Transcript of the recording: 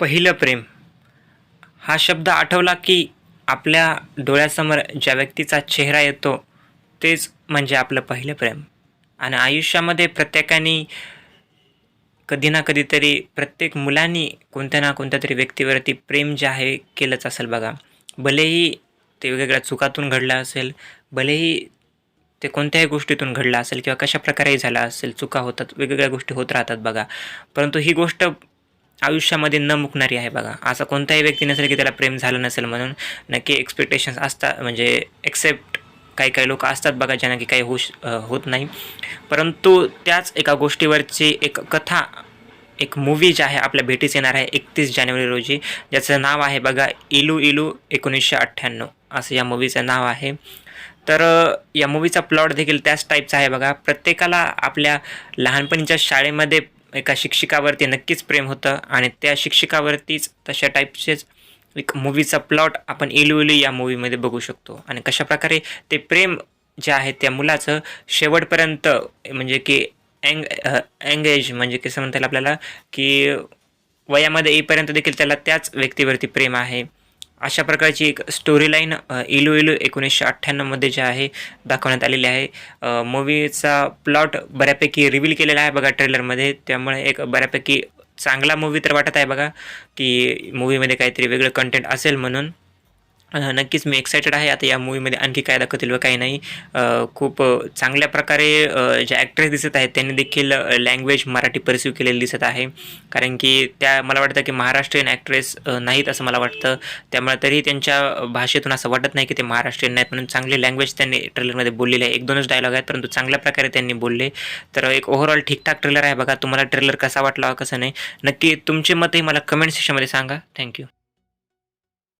पहिलं प्रेम. हा शब्द आठवला की आपल्या डोळ्यासमोर ज्या व्यक्तीचा चेहरा येतो तेच म्हणजे आपलं पहिलं प्रेम. आणि आयुष्यामध्ये प्रत्येकाने कधी ना कधीतरी प्रत्येक मुलांनी कोणत्या ना कोणत्या तरी व्यक्तीवरती प्रेम जे आहे केलंच असेल बघा. भलेही ते वेगवेगळ्या चुकातून घडलं असेल भलेही ते कोणत्याही गोष्टीतून घडलं असेल किंवा कशा प्रकारेही झालं असेल चुका होतात वेगवेगळ्या गोष्टी होत राहतात बघा. परंतु ही गोष्ट आयुष्यामध्ये न मुकणारी आहे बघा. असा कोणताही व्यक्ती नसेल की त्याला प्रेम झालं नसेल म्हणून. नक्की एक्सपेक्टेशन्स असतात म्हणजे एक्सेप्ट काही काही लोक असतात बघा ज्यांना की काही होश होत नाही. परंतु त्याच एका गोष्टीवरची एक कथा एक मूवी जी आहे आपल्या भेटीस येणार आहे एकतीस जानेवारी रोजी. ज्याचं नाव आहे बघा इलू इलू एकोणीसशे अठ्ठ्याण्णव. असं या मूवीचं नाव आहे. तर या मूवीचा प्लॉट देखील त्याच टाईपचा आहे बघा. प्रत्येकाला आपल्या लहानपणीच्या शाळेमध्ये एका शिक्षिकावरती नक्कीच प्रेम होतं आणि त्या शिक्षिकावरतीच तशा टाईपचेच एक मूवीचा प्लॉट आपण इलू या मूवीमध्ये बघू शकतो. आणि कशाप्रकारे ते प्रेम जे आहे त्या मुलाचं शेवटपर्यंत म्हणजे की अँग अँगेज म्हणजे कसं म्हणता येईल आपल्याला की वयामध्ये येईपर्यंत देखील त्याला त्याच व्यक्तीवरती प्रेम आहे. अशा प्रकारची एक स्टोरी लाईन इलू इलू एकोणीसशे अठ्ठ्याण्णवमध्ये जे आहे दाखवण्यात आलेली आहे. मूवीचा प्लॉट बऱ्यापैकी रिव्हील केलेला आहे बघा ट्रेलरमध्ये त्यामुळे एक बऱ्यापैकी चांगला मूवी तर वाटत आहे बघा की मूवीमध्ये काहीतरी वेगळं कंटेंट असेल म्हणून. नक्कीच मी एक्सायटेड आहे. आता या मूवीमध्ये आणखी काय दाखवतील व काही नाही. खूप चांगल्या प्रकारे ज्या ॲक्ट्रेस दिसत आहेत त्यांनी देखील लँग्वेज मराठी परसिव्ह केलेली दिसत आहे. कारण की त्या मला वाटतं की महाराष्ट्रीयन ॲक्ट्रेस नाहीत असं मला वाटतं. त्यामुळे तरीही त्यांच्या भाषेतून असं वाटत नाही की ते महाराष्ट्रीयन नाहीत. म्हणून चांगली लँग्वेज त्यांनी ट्रेलरमध्ये बोललेली आहे. एक दोनच डायलॉग आहेत परंतु चांगल्या प्रकारे त्यांनी बोलले. तर एक ओव्हरऑल ठीकठाक ट्रेलर आहे बघा. तुम्हाला ट्रेलर कसा वाटला कसं नाही. नक्की तुमचे मतही मला कमेंट सेक्शनमध्ये सांगा. थँक्यू